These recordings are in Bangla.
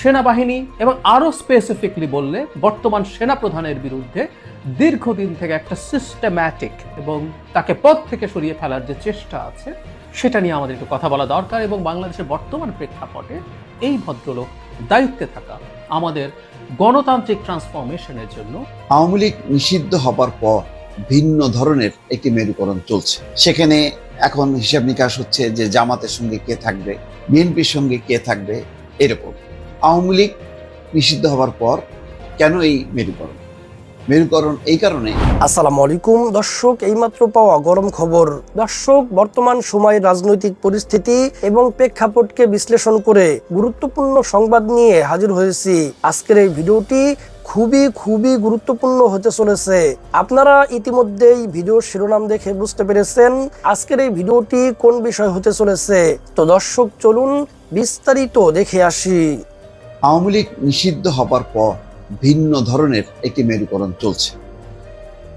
সেনাবাহিনী এবং আরও স্পেসিফিকলি বললে বর্তমান সেনাপ্রধানের বিরুদ্ধে দীর্ঘদিন থেকে একটা সিস্টেম্যাটিক এবং তাকে পদ থেকে সরিয়ে ফেলার যে চেষ্টা আছে, সেটা নিয়ে আমাদের একটু কথা বলা দরকার এবং বাংলাদেশের বর্তমান প্রেক্ষাপটে এই ভদ্রলোক দায়িত্বে থাকা আমাদের গণতান্ত্রিক ট্রান্সফরমেশনের জন্য আওয়ামী লীগ নিষিদ্ধ হবার পর ভিন্ন ধরনের একটি মেরুকরণ চলছে। সেখানে এখন হিসাব নিকাশ হচ্ছে যে জামাতের সঙ্গে কে থাকবে, বিএনপির সঙ্গে কে থাকবে, এরকম। আওয়ামী লীগ নিষিদ্ধ হবার পর কেন এই মেরুকরণ? মেরুকরণ এই কারণে আসসালামু আলাইকুম, দর্শক। এইমাত্র পাওয়া গরম খবর। দর্শক, বর্তমান সময়ের রাজনৈতিক পরিস্থিতি এবং প্রেক্ষাপটকে বিশ্লেষণ করে গুরুত্বপূর্ণ সংবাদ নিয়ে হাজির হয়েছি। আজকের এই ভিডিওটি খুবই খুবই গুরুত্বপূর্ণ হতে চলেছে। আপনারা ইতিমধ্যেই ভিডিও শিরোনাম দেখে বুঝতে পেরেছেন আজকের এই ভিডিওটি কোন বিষয় হতে চলেছে। তো দর্শক, চলুন বিস্তারিত দেখে আসি। আওয়ামী লীগ নিষিদ্ধ হবার পর ভিন্ন ধরনের একটি মেরুকরণ চলছে।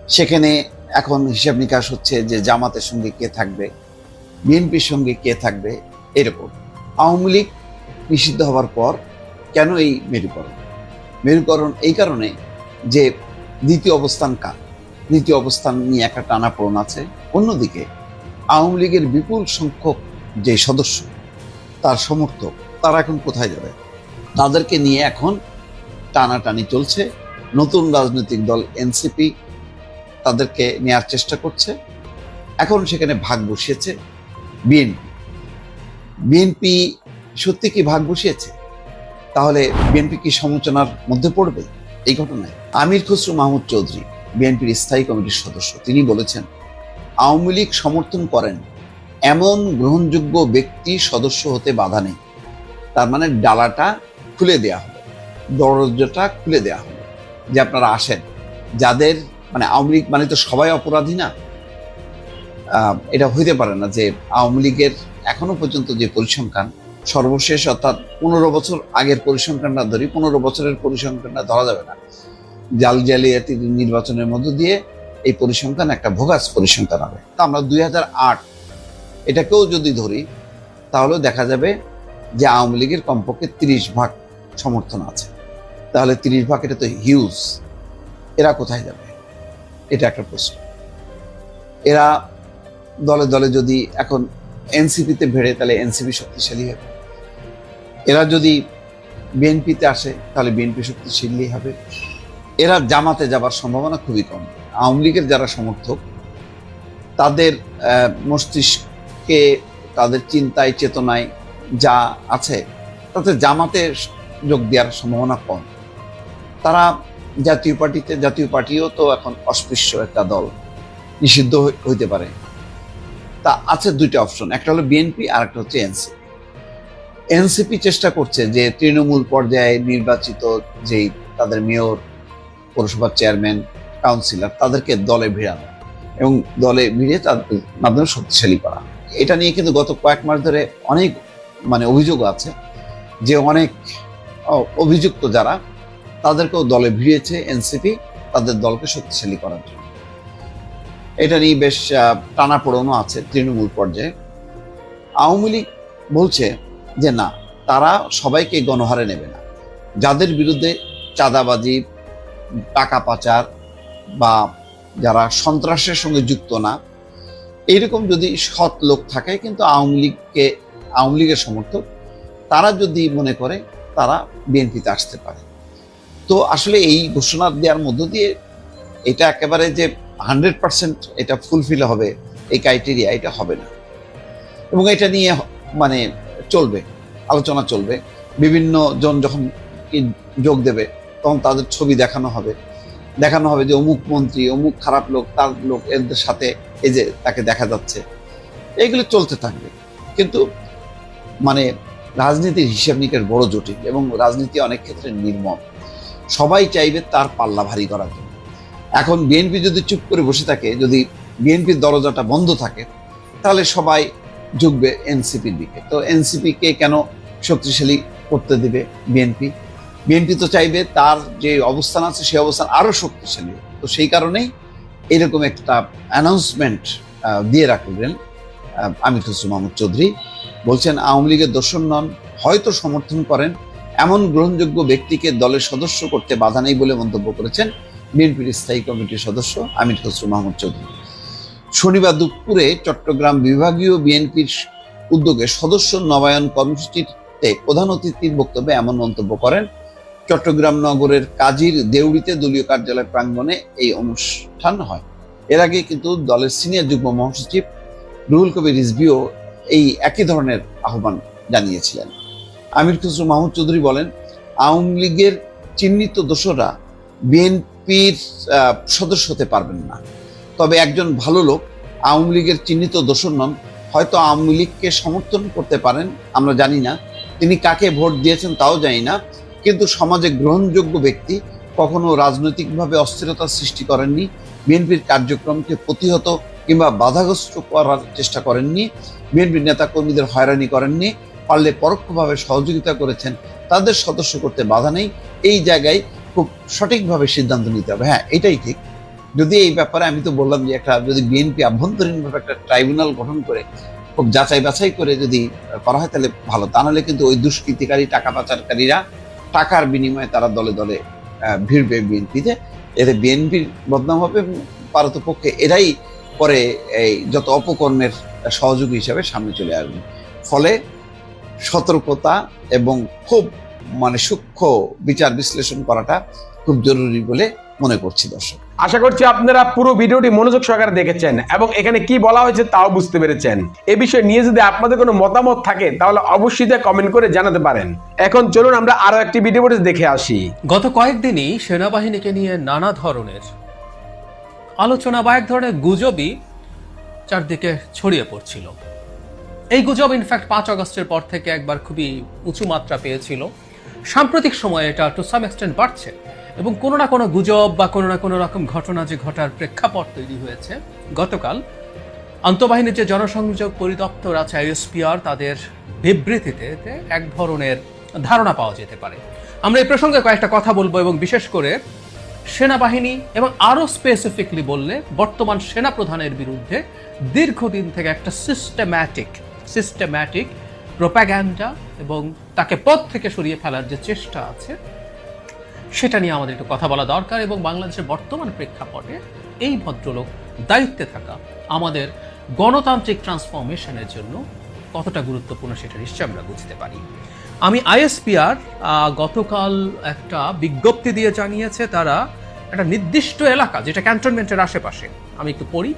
সেখানে এখন হিসাব নিকাশ হচ্ছে যে জামাতের সঙ্গে কে থাকবে, বিএনপির সঙ্গে কে থাকবে, এরকম। আওয়ামী লীগ নিষিদ্ধ হবার পর কেন এই মেরুকরণ? মেরুকরণ এই কারণে যে দ্বিতীয় অবস্থান কার? দ্বিতীয় অবস্থান নিয়ে একটা টানাপোড়ন আছে। অন্যদিকে আওয়ামী লীগের বিপুল সংখ্যক যে সদস্য, তার সমর্থক, তারা এখন কোথায় যাবে? তাদেরকে নিয়ে এখন টানাটানি চলছে। নতুন রাজনৈতিক দল এনসিপি তাদেরকে নেয়ার চেষ্টা করছে। এখন সেখানে ভাগ বসিয়েছে বিএনপি। বিএনপি সত্যি কি ভাগ বসিয়েছে? তাহলে বিএনপি কি সমালোচনার মধ্যে পড়বে? এই ঘটনায় আমির খসরু মাহমুদ চৌধুরী, বিএনপির স্থায়ী কমিটির সদস্য, তিনি বলেছেন, আওয়ামী লীগ সমর্থন করেন। এমন গ্রহণযোগ্য ব্যক্তি সদস্য হতে বাধা নেই। তার মানে ডালাটা খুলে দেয়া হলো দরজাটা খুলে দেয়া হলো যে আপনারা আসেন। যাদের মানে আওয়ামী লীগ মানে তো সবাই অপরাধী না। এটা হইতে পারে না যে আওয়ামী লীগের এখনও পর্যন্ত যে পরিসংখ্যান, সর্বশেষ অর্থাৎ পনেরো বছর আগের পরিসংখ্যানটা ধরি, পনেরো বছরের পরিসংখ্যানটা ধরা যাবে না। জাল জালিয়াতি নির্বাচনের মধ্য দিয়ে এই পরিসংখ্যান একটা ভোগাস পরিসংখ্যান হবে। তা আমরা দুই হাজার আট এটাকেও যদি ধরি তাহলে দেখা যাবে যে আওয়ামী লীগের কমপক্ষে তিরিশ ভাগ সমর্থন আছে। তাহলে তিরিশ ভাগ এটা তো হিউজ এরা কোথায় যাবে? এটা একটা প্রশ্ন। এরা দলে দলে যদি এখন এনসিপিতে ভেড়ে, তাহলে এনসিপি শক্তিশালী হবে। এরা যদি বিএনপিতে আসে, তাহলে বিএনপি শক্তিশালী হবে। এরা জামাতে যাবার সম্ভাবনা খুবই কম। আওয়ামী লীগের যারা সমর্থক, তাদের মস্তিষ্কে, তাদের চিন্তায়, চেতনায় যা আছে, তাতে জামাতে যোগ দেওয়ার সম্ভাবনা কম। তারা জাতীয় পার্টিতে, জাতীয় পার্টিও তো এখন অস্পৃশ্য একটা দল নিষিদ্ধ হই- হইতে পারে। তা আছে দুইটা অপশন, একটা হলো বিএনপি আর একটা হচ্ছে এনসিপি এনসিপি চেষ্টা করছে যে তৃণমূল পর্যায়ে নির্বাচিত যেই তাদের মেয়র পৌরসভার চেয়ারম্যান, কাউন্সিলর, তাদেরকে দলে ভিড়ানো এবং দলে ভিড়ে তাদের মাধ্যমে শক্তিশালী করা। এটা নিয়ে কিন্তু গত কয়েক মাস ধরে অনেক মানে অভিযোগ আছে যে অনেক অভিযুক্ত যারা, তাদেরকেও দলে ভিড়িয়েছে এনসিপি, তাদের দলকে শক্তিশালী করার জন্য। এটা নিয়ে বেশ টানাপোড়েনও আছে তৃণমূল পর্যায়ে। আওয়ামী লীগ বলছে যে, না, তারা সবাইকে গণহারে নেবে না। যাদের বিরুদ্ধে চাঁদাবাজি, টাকা পাচার বা যারা সন্ত্রাসের সঙ্গে যুক্ত না, এইরকম যদি সৎ লোক থাকে, কিন্তু আওয়ামী লীগকে, আওয়ামী লীগের সমর্থক, তারা যদি মনে করে তারা বিএনপিতে আসতে পারে। তো আসলে এই ঘোষণা দেওয়ার মধ্য দিয়ে এটা একেবারে যে হান্ড্রেড পার্সেন্ট এটা ফুলফিল হবে, এই ক্রাইটেরিয়া এটা হবে না। এবং এটা নিয়ে মানে চলবে, আলোচনা চলবে। বিভিন্ন জন যখন যোগ দেবে, তখন তাদের ছবি দেখানো হবে। দেখানো হবে যে অমুক মন্ত্রী, অমুক খারাপ লোক, তার লোক, এদের সাথে এই যে তাকে দেখা যাচ্ছে। এগুলো চলতে থাকবে। কিন্তু মানে রাজনীতির হিসাব নিকেশ বড় জটিল এবং রাজনীতি অনেক ক্ষেত্রে নির্মম। সবাই চাইবে তার পাল্লা ভারী করার জন্য। এখন বিএনপি যদি চুপ করে বসে থাকে যদি বিএনপির দরজাটা বন্ধ থাকে তাহলে সবাই ঝুঁকবে এনসিপির দিকে। তো এনসিপি কে কেন শক্তিশালী করতে দিবে বিএনপি? বিএনপি তো চাইবে তার যে অবস্থান আছে সেই অবস্থান আরও শক্তিশালী। তো সেই কারণেই এরকম একটা অ্যানাউন্সমেন্ট দিয়ে রাখলেন আহ, আমির খসরু মাহমুদ চৌধুরী। বলছেন, আওয়ামী লীগের দর্শন নন, হয়তো সমর্থন করেন। এমন গ্রহণযোগ্য ব্যক্তিকে দলের সদস্য করতে বাধা নেই বলে মন্তব্য করেছেন বিএনপির স্থায়ী কমিটির সদস্য আমির খসরু মাহমুদ চৌধুরী। শনিবার দুপুরে চট্টগ্রাম বিভাগীয় বিএনপির উদ্যোগে সদস্য নবায়ন কর্মসূচিতে প্রধান অতিথির বক্তব্যে এমন মন্তব্য করেন, চট্টগ্রাম নগরের কাজীর দেউড়িতে দলীয় কার্যালয় প্রাঙ্গণে এই অনুষ্ঠান হয়। এর আগে কিন্তু দলের সিনিয়র যুগ্ম মহাসচিব রুহুল কবির রিজভিও এই একই ধরনের আহ্বান জানিয়েছিলেন। আমির খসরু মাহমুদ চৌধুরী বলেন, আওয়ামী লীগের চিহ্নিত দোষরা বিএনপির সদস্য হতে পারবেন না। তবে একজন ভালো লোক আওয়ামী লীগের চিহ্নিত দোষর নন। হয়তো আওয়ামী লীগকে সমর্থন করতে পারেন, আমরা জানি না। তিনি কাকে ভোট দিয়েছেন তাও জানি না। কিন্তু সমাজে গ্রহণযোগ্য ব্যক্তি কখনো রাজনৈতিকভাবে অস্থিরতা সৃষ্টি করেননি। বিএনপির কার্যক্রমকে প্রতিহত কিংবা বাধাগ্রস্ত করার চেষ্টা করেননি বিএনপির নেতাকর্মীদের হয়রানি করেননি, পারলে পরোক্ষভাবে সহযোগিতা করেছেন, তাদের সদস্য করতে বাধা নেই, এই জায়গায় খুব সঠিকভাবে সিদ্ধান্ত নিতে হবে। হ্যাঁ এটাই ঠিক। যদি এই ব্যাপারে আমি তো বললাম যে একটা যদি বিএনপি আভ্যন্তরীণভাবে একটা ট্রাইব্যুনাল গঠন করে, খুব যাচাই বাছাই করে যদি করা হয় তাহলে ভালো। তা নাহলে কিন্তু ওই দুষ্কৃতিকারী, টাকা পাচারকারীরা টাকার বিনিময়ে তারা দলে দলে ভিড়বে বিএনপিতে। এতে বিএনপির বদনাম হবে পারতপক্ষে এরাই পরে এই যত অপকর্মের সহযোগী হিসাবে সামনে চলে আসবে। ফলে সতর্কতা এবং খুব মানে সূক্ষ্ম বিচার বিশ্লেষণ করাটা খুব জরুরি বলে মনে করছি দর্শক। আশা করছি আপনারা পুরো ভিডিওটি মনোযোগ সহকারে দেখেছেন এবং এখানে কি বলা হয়েছে তাও বুঝতে পেরেছেন। এ বিষয়ে নিয়ে যদি আপনাদের কোনো মতামত থাকে তাহলে অবশ্যই তা কমেন্ট করে জানাতে পারেন। এখন চলুন আমরা আরও একটি ভিডিও দেখে আসি। গত কয়েকদিনই সেনাবাহিনীকে নিয়ে নানা ধরনের আলোচনা বা এক ধরনের গুজবই চারদিকে ছড়িয়ে পড়ছিল। এই গুজব ইনফ্যাক্ট পাঁচ আগস্টের পর থেকে একবার খুবই উঁচু মাত্রা পেয়েছিল। সাম্প্রতিক সময়ে এটা টু সাম এক্সটেন্ট বাড়ছে এবং কোনো না কোনো গুজব বা কোনো না কোনো রকম ঘটনা যে ঘটার প্রেক্ষাপট তৈরি হয়েছে। গতকাল আন্তঃবাহিনীর যে জনসংযোগ পরিদপ্তর আছে, আইএসপিআর, তাদের বিবৃতিতে এক ধরনের ধারণা পাওয়া যেতে পারে। আমরা এই প্রসঙ্গে কয়েকটা কথা বলব এবং বিশেষ করে সেনাবাহিনী এবং আরও স্পেসিফিকলি বললে বর্তমান সেনা প্রধানের বিরুদ্ধে দীর্ঘদিন থেকে একটা সিস্টেম্যাটিক সিস্টেম্যাটিক প্রোপাগ্যান্ডা এবং তাকে পদ থেকে সরিয়ে ফেলার যে চেষ্টা আছে, সেটা নিয়ে আমাদের একটু কথা বলা দরকার এবং বাংলাদেশের বর্তমান প্রেক্ষাপটে এই ভদ্রলোক দায়িত্বে থাকা আমাদের গণতান্ত্রিক ট্রান্সফরমেশনের জন্য কতটা গুরুত্বপূর্ণ সেটা নিশ্চয় আমরা বুঝতে পারি। আমি আইএসপিআর গতকাল একটা বিজ্ঞপ্তি দিয়ে জানিয়েছে তারা একটা নির্দিষ্ট এলাকা, যেটা ক্যান্টনমেন্টের আশেপাশে, আমি একটু পড়ি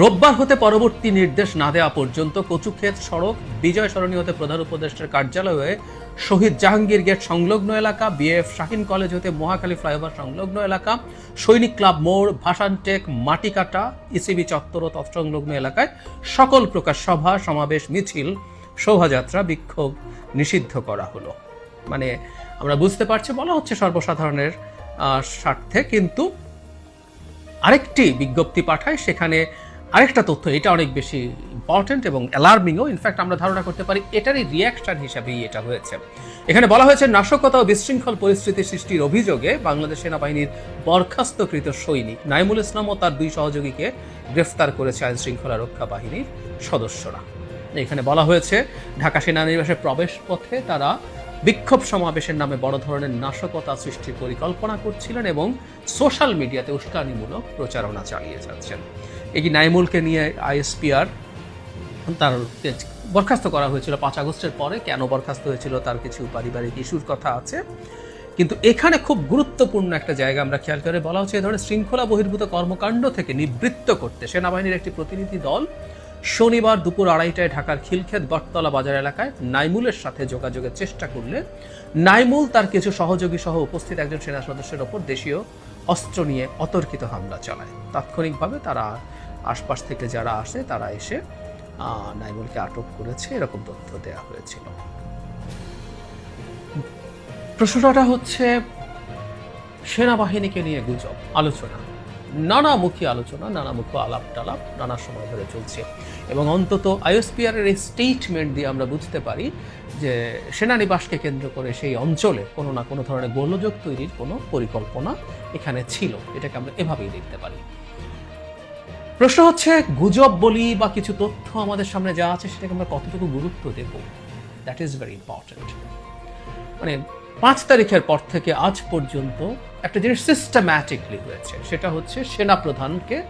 রোববার হতে পরবর্তী নির্দেশ না দেওয়া পর্যন্ত কচুক্ষেত সড়ক বিজয় সরণী হতে প্রধান উপদেষ্টার কার্যালয়ে শহীদ জাহাঙ্গীর গেট সংলগ্ন এলাকা, বিএফ শাহিন কলেজ হতে মহাখালী ফ্লাইওভার সংলগ্ন এলাকা, সৈনিক ক্লাব মোড়, ভাসানটেক, মাটিকাটা, ইসিবি চত্বর ও তৎসংলগ্ন এলাকায় সকল প্রকার সভা, সমাবেশ, মিছিল, শোভাযাত্রা, বিক্ষোভ নিষিদ্ধ করা হলো। মানে আমরা বুঝতে পারছি বলা হচ্ছে সর্বসাধারণের স্বার্থে, কিন্তু আরেকটি বিজ্ঞপ্তি পাঠায়, সেখানে আরেকটা তথ্য, এটা অনেক বেশি ইম্পর্টেন্ট এবং অ্যালার্মিংও ইনফ্যাক্ট আমরা ধারণা করতে পারি, এটারই রিয়াকশন হিসাবেই এটা হয়েছে। এখানে বলা হয়েছে, নাশকতা ও বিশৃঙ্খল পরিস্থিতি সৃষ্টির অভিযোগে বাংলাদেশ সেনাবাহিনীর বরখাস্তকৃত সৈনিক নাইমুল ইসলাম ও তার দুই সহযোগীকে গ্রেফতার করেছে আইন শৃঙ্খলা রক্ষা বাহিনীর সদস্যরা। এখানে বলা হয়েছে, ঢাকা সেনানিবাসের প্রবেশ পথে তারা বিক্ষোভ সমাবেশের নামে বড় ধরনের নাশকতা সৃষ্টির পরিকল্পনা করছিলেন এবং সোশ্যাল মিডিয়াতে উস্কানিমূলক প্রচারণা চালিয়ে যাচ্ছেন। এই নাইমুলকে নিয়ে আইএসপিআর তার বরখাস্ত করা হয়েছিল পাঁচ আগস্টের পরে। কেন বরখাস্ত হয়েছিল তার কিছু পারিবারিক ইস্যুর কথা আছে। কিন্তু এখানে খুব গুরুত্বপূর্ণ একটা জায়গা আমরা খেয়াল করে বলা হচ্ছে এই ধরনের শৃঙ্খলা বহির্ভূত কর্মকাণ্ড থেকে নিবৃত্ত করতে। সেনাবাহিনীর একটি প্রতিনিধি দল শনিবার দুপুর আড়াইটায় ঢাকার খিলক্ষেত বটতলা বাজার এলাকায় নাইমুলের সাথে যোগাযোগের চেষ্টা করলে। নাইমুল তার কিছু সহযোগী সহ উপস্থিত একজন সেনা সদস্যের ওপর দেশীয় অস্ত্র নিয়ে অতর্কিত হামলা চালায়। তাৎক্ষণিকভাবে তারা আশপাশ থেকে যারা আসে, তারা এসে নাইমুলকে আটক করেছে। এরকম তথ্য দেওয়া হয়েছিল। প্রশ্নটা হচ্ছে, সেনাবাহিনীকে নিয়ে গুজব, আলোচনা। নানামুখী আলোচনা, নানামুখী আলাপ টালাপ নানা সময় ধরে চলছে। এবং অন্তত আইএসপিআর এর এই স্টেটমেন্ট দিয়ে আমরা বুঝতে পারি যে, সেনানিবাসকে কেন্দ্র করে সেই অঞ্চলে কোনো না কোনো ধরনের গোলযোগ তৈরির কোনো পরিকল্পনা এখানে ছিল। এটাকে আমরা এভাবেই দেখতে পারি। প্রশ্ন হচ্ছে, গুজব বলি বা কিছু তথ্য আমাদের সামনে যা আছে সেটাকে আমরা কতটুকু গুরুত্ব দেব? দ্যাট ইজ ভেরি ইম্পর্ট্যান্ট মানে পাঁচ তারিখের পর থেকে আজ পর্যন্ত একটা জিনিস সিস্টেম্যাটিকলি হয়েছে। সেটা হচ্ছে, সেনাপ্রধানকে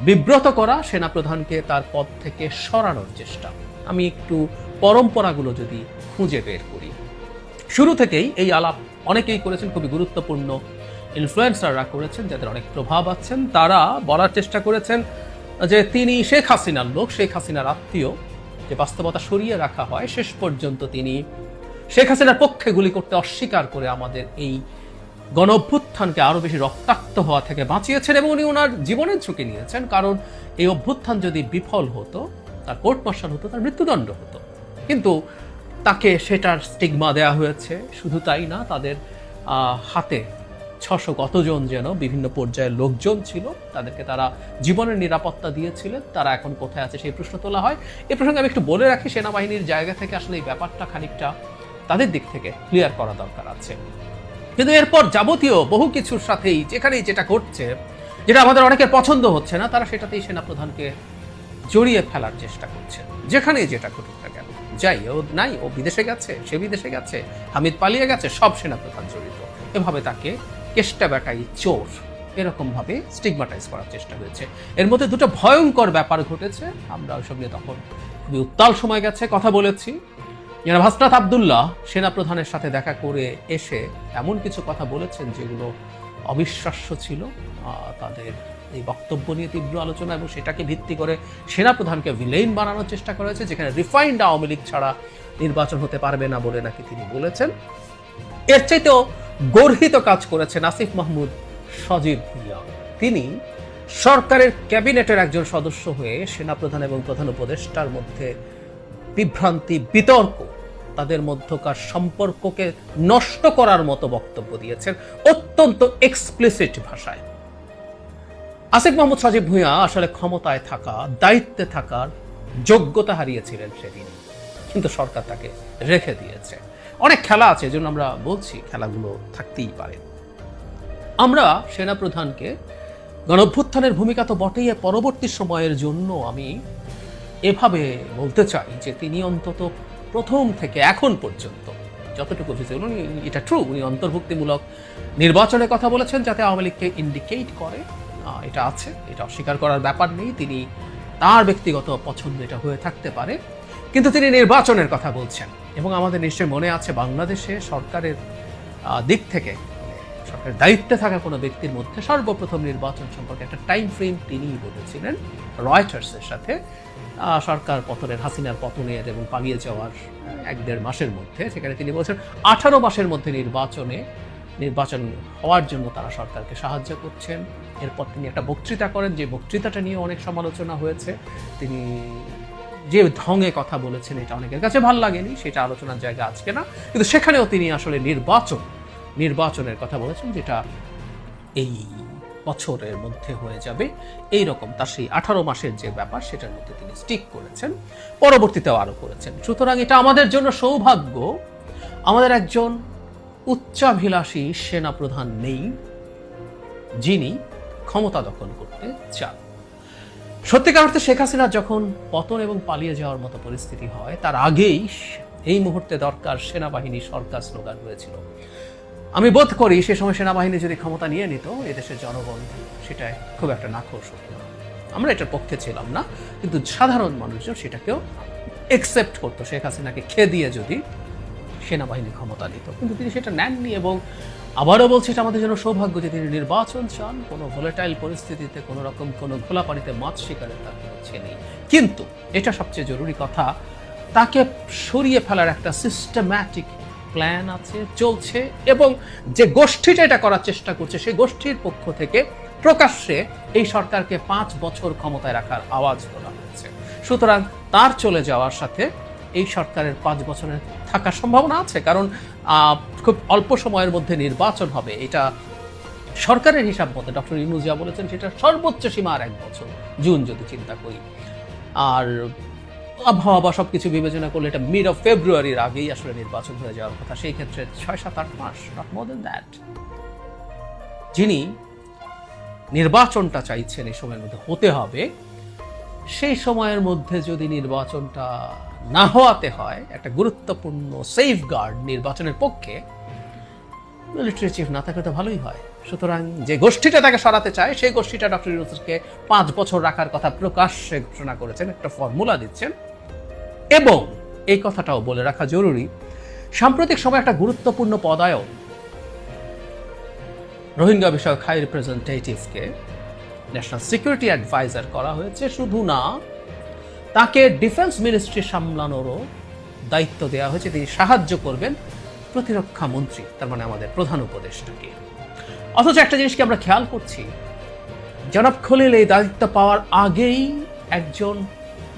বিব্রত করা, সেনাপ্রধানকে তার পদ থেকে সরানোর চেষ্টা। আমি একটু পরম্পরাগুলো যদি খুঁজে বের করি। শুরু থেকেই এই আলাপ অনেকেই করেছেন, খুবই গুরুত্বপূর্ণ। ইনফ্লুয়েন্সাররা করেছেন, যাদের অনেক প্রভাব আছেন, তারা বলার চেষ্টা করেছেন যে তিনি শেখ হাসিনার লোক, শেখ হাসিনার আত্মীয়, যে বাস্তবতা সরিয়ে রাখা হয়, শেষ পর্যন্ত তিনি শেখ হাসিনার পক্ষে গুলি করতে অস্বীকার করে আমাদের এই গণ অভ্যুত্থানকে আরও বেশি রক্তাক্ত হওয়া থেকে বাঁচিয়েছেন এবং উনি ওনার জীবনের ঝুঁকি নিয়েছেন। কারণ এই অভ্যুত্থান যদি বিফল হতো, তার কোর্ট মার্শাল হতো, তার মৃত্যুদণ্ড হতো। কিন্তু তাকে সেটার স্টিগমা দেওয়া হয়েছে। শুধু তাই না, তাদের হাতে ছশো কতজন যেন বিভিন্ন পর্যায়ের লোকজন ছিল, তাদেরকে তারা জীবনের নিরাপত্তা দিয়েছিলেন। তারা এখন কোথায় আছে সেই প্রশ্ন তোলা হয়। এই প্রসঙ্গে আমি একটু বলে রাখি, সেনাবাহিনীর জায়গা থেকে আসলে এই ব্যাপারটা খানিকটা তাদের দিক থেকে ক্লিয়ার করা দরকার আছে। কিন্তু এরপর যাবতীয় বহু কিছুর সাথেই যেখানেই যেটা ঘটছে, যেটা আমাদের অনেকের পছন্দ হচ্ছে না, তারা সেটাতেই সেনাপ্রধানকে জড়িয়ে ফেলার চেষ্টা করছে। যেখানেই যেটা ঘটুক না কেন, যাই ও নাই, ও বিদেশে গেছে, সে বিদেশে গেছে, হামিদ পালিয়ে গেছে, সব সেনাপ্রধান জড়িত। এভাবে তাকে কেষ্টা বেটাই চোর। এরকম ভাবে স্টিগমাটাইজ করার চেষ্টা হয়েছে। এর মধ্যে দুটো ভয়ঙ্কর ব্যাপার ঘটেছে। আমরা ওইসব নিয়ে তখন খুবই উত্তাল সময় গেছে, কথা বলেছি। জনাব হাসনাত আবদুল্লাহ সেনাপ্রধানের সাথে দেখা করে এসে এমন কিছু কথা বলেছেন যেগুলো অবিশ্বাস্য ছিল তাদের এই বক্তব্য নিয়ে তীব্র আলোচনা এবং সেটাকে ভিত্তি করে সেনাপ্রধানকে ভিলেইন বানানোর চেষ্টা করা হয়েছে, যেখানে রিফাইন্ড আওয়ামী লীগ ছাড়া নির্বাচন হতে পারবে না বলে নাকি তিনি বলেছেন। এর চাইতেও গর্হিত কাজ করেছেন আসিফ মাহমুদ সজীব ভুইয়া তিনি সরকারের ক্যাবিনেটের একজন সদস্য হয়ে সেনাপ্রধান এবং প্রধান উপদেষ্টার মধ্যে বিভ্রান্তি, বিতর্ক, তাদের মধ্যকার সম্পর্ককে নষ্ট করার মতো বক্তব্য দিয়েছেন অত্যন্ত এক্সপ্লিসিট ভাষায়। আসিফ মাহমুদ সজীব ভুঁইয়া আসলে ক্ষমতায় থাকা, দায়িত্বে থাকার যোগ্যতা হারিয়েছিলেন সেদিন। কিন্তু সরকার তাকে রেখে দিয়েছে। অনেক খেলা আছে যেজন্য আমরা বলছি, খেলাগুলো থাকতেই পারে। আমরা সেনাপ্রধানকে গণভ্যুত্থানের ভূমিকা তো বটেই পরবর্তী সময়ের জন্য আমি এভাবে বলতে চাই যে তিনি অন্তত প্রথম থেকে এখন পর্যন্ত যতটুকু ভিজিবল উনি, এটা ট্রু উনি অন্তর্ভুক্তিমূলক নির্বাচনের কথা বলেছেন যাতে আওয়ামী লীগকে ইন্ডিকেট করে। এটা আছে, এটা অস্বীকার করার ব্যাপার নেই, তিনি তার ব্যক্তিগত পছন্দ এটা হয়ে থাকতে পারে। কিন্তু তিনি নির্বাচনের কথা বলছেন। এবং আমাদের নিশ্চয়ই মনে আছে বাংলাদেশে সরকারের দিক থেকে, সরকারের দায়িত্বে থাকা কোনো ব্যক্তির মধ্যে সর্বপ্রথম নির্বাচন সম্পর্কে একটা টাইম ফ্রেম তিনিই বলেছিলেন। রয়টার্সের সাথে সরকার পতনের, হাসিনার পতনের এবং পালিয়ে যাওয়ার এক দেড় মাসের মধ্যে সেখানে তিনি বলছেন আঠারো মাসের মধ্যে নির্বাচনে, নির্বাচন হওয়ার জন্য তারা সরকারকে সাহায্য করছেন। এরপর তিনি একটা বক্তৃতা করেন। যে বক্তৃতাটা নিয়ে অনেক সমালোচনা হয়েছে, তিনি যে ঢঙে কথা বলেছেন এটা অনেকের কাছে ভালো লাগেনি, সেটা আলোচনার জায়গা আজকে না। কিন্তু সেখানেও তিনি আসলে নির্বাচন, নির্বাচনের কথা বলেছেন, যেটা এই বছরের মধ্যে হয়ে যাবে। এই রকম তার সেই আঠারো মাসের যে ব্যাপার, সেটার মধ্যে তিনি স্টিক করেছেন। পরবর্তীতেও আরও করেছেন। সুতরাং এটা আমাদের জন্য সৌভাগ্য। আমাদের একজন উচ্চাভিলাষী সেনাপ্রধান নেই, যিনি ক্ষমতা দখল করতে চান। সত্যিকার অর্থে শেখ হাসিনার যখন পতন এবং পালিয়ে যাওয়ার মতো পরিস্থিতি হয়, তার আগেই এই মুহূর্তে দরকার সেনাবাহিনী সরকার স্লোগান হয়েছিল আমি বোধ করি সে সময় সেনাবাহিনী যদি ক্ষমতা নিয়ে নিত, এদেশের জনগণ সেটা খুব একটা হতো আমরা এটার পক্ষে ছিলাম না, কিন্তু সাধারণ মানুষজন সেটাকেও একসেপ্ট করতো। শেখ হাসিনাকে খেয়ে দিয়ে যদি সেনাবাহিনী ক্ষমতা নিত। কিন্তু তিনি সেটা নেননি এবং আবারও বলছি, এটা আমাদের জন্য সৌভাগ্য যে তিনি নির্বাচন চান। কোনো ভোলেটাইল পরিস্থিতিতে, কোনো রকম কোনো খোলা পানিতে মাছ শিকারের তার কোনো ইচ্ছে নেই কিন্তু এটা সবচেয়ে জরুরি কথা, তাকে সরিয়ে ফেলার একটা সিস্টেম্যাটিক প্ল্যান আছে, চলছে, এবং যে গোষ্ঠীটা এটা করার চেষ্টা করছে, সেই গোষ্ঠীর পক্ষ থেকে প্রকাশ্যে এই সরকারকে পাঁচ বছর ক্ষমতায় রাখার আওয়াজ তোলা হয়েছে। সুতরাং তার চলে যাওয়ার সাথে এই সরকারের পাঁচ বছরের থাকার সম্ভাবনা আছে, কারণ খুব অল্প সময়ের মধ্যে নির্বাচন হবে। এটা সরকারের হিসাব মতে ডক্টর ইনুজিয়া বলেছেন সেটা সর্বোচ্চ সীমা আর এক বছর। জুন যদি চিন্তা করি। আর আবহাওয়া বা সবকিছু বিবেচনা করলে এটা মিড অফ ফেব্রুয়ারির আগেই আসলে নির্বাচন হয়ে যাওয়ার কথা। সেই ক্ষেত্রে ছয় সাত আট মাস নট মোর দেন দ্যাট যিনি নির্বাচনটা চাইছেন এই সময়ের মধ্যে হতে হবে, সেই সময়ের মধ্যে যদি নির্বাচনটা না হওয়াতে হয় একটা গুরুত্বপূর্ণ সেফ গার্ড নির্বাচনের পক্ষে মিলিটারি চিফ না থাকলে তো ভালোই হয়। সুতরাং যে গোষ্ঠীটা তাকে সরাতে চায়, সেই গোষ্ঠীটা ডক্টর ইউনুসকে পাঁচ বছর রাখার কথা প্রকাশ্যে ঘোষণা করেছেন, একটা ফর্মুলা দিচ্ছেন। এবং এই কথাটাও বলে রাখা জরুরি, সাম্প্রতিক সময় একটা গুরুত্বপূর্ণ পদায়ন রোহিঙ্গা বিষয়ক হাই রিপ্রেজেন্টেটিভকে ন্যাশনাল সিকিউরিটি অ্যাডভাইজার করা হয়েছে। শুধু না তাকে ডিফেন্স মিনিস্ট্রি সামলানোরও দায়িত্ব দেওয়া হয়েছে। তিনি সাহায্য করবেন প্রতিরক্ষা মন্ত্রী, তার মানে আমাদের প্রধান উপদেষ্টাকে। অথচ একটা জিনিসকে আমরা খেয়াল করছি? জনাব খলিল এই দায়িত্ব পাওয়ার আগেই একজন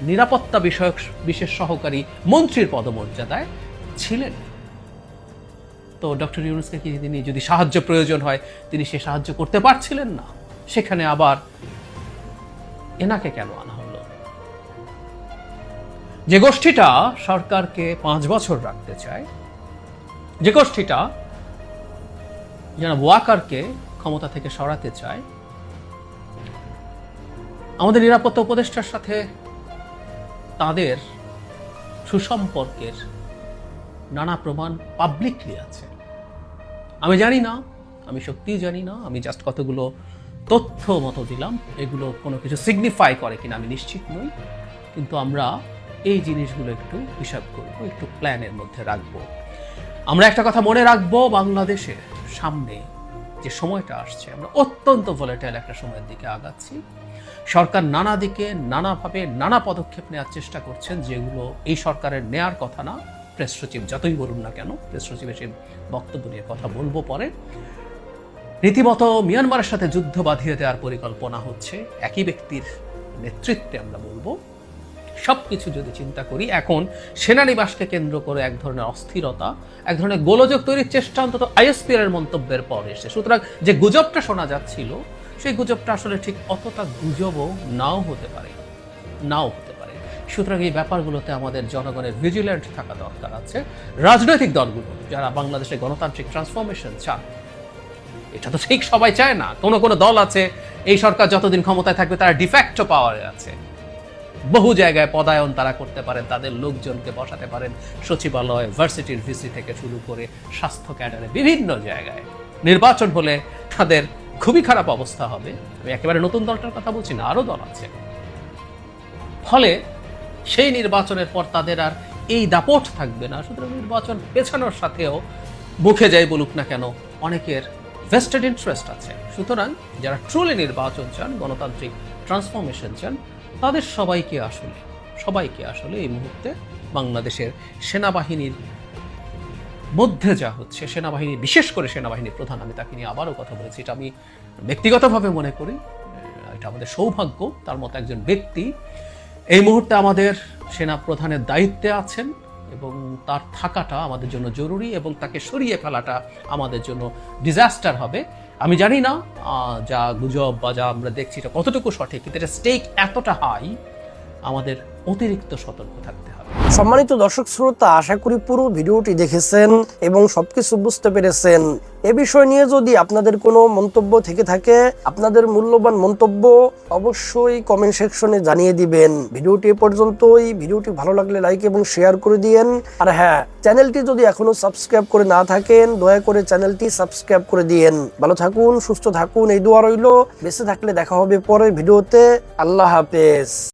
নিরাপত্তা বিষয়ক বিশেষ সহকারী মন্ত্রীর পদমর্যাদায় ছিলেন। তো ডক্টর ইউনুসকে কি তিনি যদি সাহায্য প্রয়োজন হয়, তিনি সে সাহায্য করতে পারছিলেন না, সেখানে আবার এনাকে কেন আনা যে গোষ্ঠীটা সরকারকে পাঁচ বছর রাখতে চায়, যে গোষ্ঠীটা যেন ওয়াকারকে ক্ষমতা থেকে সরাতে চায়, আমাদের নিরাপত্তা উপদেষ্টার সাথে তাদের সুসম্পর্কের নানা প্রমাণ পাবলিকলি আছে। আমি জানি না, আমি সত্যিই জানি না, আমি জাস্ট কতগুলো তথ্য মতো দিলাম, এগুলো কোনো কিছু সিগনিফাই করে কিনা আমি নিশ্চিত নই, কিন্তু আমরা এই জিনিসগুলো একটু হিসাব করব, একটু প্ল্যানের মধ্যে রাখব। আমরা একটা কথা মনে রাখব, বাংলাদেশের সামনে যে সময়টা আসছে, আমরা অত্যন্ত ভলেটাইল একটা সময়ের দিকে আগাচ্ছি। সরকার নানা দিকে, নানাভাবে নানা পদক্ষেপ নেওয়ার চেষ্টা করছেন, যেগুলো এই সরকারের নেয়ার কথা না। প্রেস সচিব যতই বলুন না কেন, প্রেস সচিব এসে বক্তব্য নিয়ে কথা বলব পরে। রীতিমতো মিয়ানমারের সাথে যুদ্ধ বাঁধিয়ে দেওয়ার পরিকল্পনা হচ্ছে, একই ব্যক্তির নেতৃত্বে আমরা বলব। সব কিছু যদি চিন্তা করি, এখন সেনানিবাসকে কেন্দ্র করে এক ধরনের অস্থিরতা, এক ধরনের গোলযোগ তৈরির চেষ্টা অন্তত আইএসপিআর মন্তব্যের পর এসে সুতরাং যে গুজবটা শোনা যাচ্ছিল, সেই গুজবটা আসলে ঠিক অতটা গুজবও নাও হতে পারে, নাও হতে পারে। সুতরাং এই ব্যাপারগুলোতে আমাদের জনগণের ভিজিল্যান্ট থাকা দরকার আছে। রাজনৈতিক দলগুলো, যারা বাংলাদেশে গণতান্ত্রিক ট্রান্সফরমেশন চান এটা তো ঠিক সবাই চায় না। কোনো কোনো দল আছে, এই সরকার যতদিন ক্ষমতায় থাকবে, তারা ডিফ্যাক্টো পাওয়ারে আছে। বহু জায়গায় পদায়ন তারা করতে পারেন, তাদের লোকজনকে বসাতে পারেন। সচিবালয়, ভার্সিটির ভিসি থেকে শুরু করে স্বাস্থ্য ক্যাডারে বিভিন্ন জায়গায়। নির্বাচন হলে তাদের খুবই খারাপ অবস্থা হবে। আমি একেবারে নতুন দলটার কথা বলছি না, আরও দল আছে। ফলে সেই নির্বাচনের পর তাদের আর এই দাপট থাকবে না। সুতরাং নির্বাচন পেছানোর সাথেও মুখে যাই বলুক না কেন, অনেকের ভেস্টেড ইন্টারেস্ট আছে। সুতরাং যারা ট্রুলি নির্বাচন চান, গণতান্ত্রিক ট্রান্সফরমেশন চান তাদের সবাইকে আসলে সবাইকে আসলে এই মুহূর্তে বাংলাদেশের সেনাবাহিনীর মধ্যে যা হচ্ছে, সেনাবাহিনী, বিশেষ করে সেনাবাহিনীর প্রধান, আমি তাকে নিয়ে আবারও কথা বলেছি। এটা আমি ব্যক্তিগতভাবে মনে করি, এটা আমাদের সৌভাগ্য, তার মতো একজন ব্যক্তি এই মুহূর্তে আমাদের সেনা প্রধানের দায়িত্বে আছেন এবং তার থাকাটা আমাদের জন্য জরুরি এবং তাকে সরিয়ে ফেলাটা আমাদের জন্য ডিজাস্টার হবে। আমি জানি না যা গুজব বা যা আমরা দেখছি এটা কতটুকু সঠিক, কিন্তু এটা স্টেক এতটা হাই আমাদের অতিরিক্ত সতর্ক থাকতে হবে। সম্মানিত দর্শক শ্রোতা, আশা করি পুরো ভিডিওটি দেখেছেন এবং সবকিছু বুঝতে পেরেছেন। এ বিষয় নিয়ে যদি আপনাদের কোনো মন্তব্য থেকে থাকে, আপনাদের মূল্যবান মন্তব্য অবশ্যই কমেন্ট সেকশনে জানিয়ে দিবেন। ভিডিওটি এ পর্যন্তই। ভিডিওটি ভালো লাগলে লাইক এবং শেয়ার করে দিয়েন। আর হ্যাঁ চ্যানেলটি যদি এখনও সাবস্ক্রাইব করে না থাকেন, দয়া করে চ্যানেলটি সাবস্ক্রাইব করে দিয়েন। ভালো থাকুন, সুস্থ থাকুন, এই দোয়া রইল। বেঁচে থাকলে দেখা হবে পরের ভিডিওতে। আল্লাহ হাফেজ।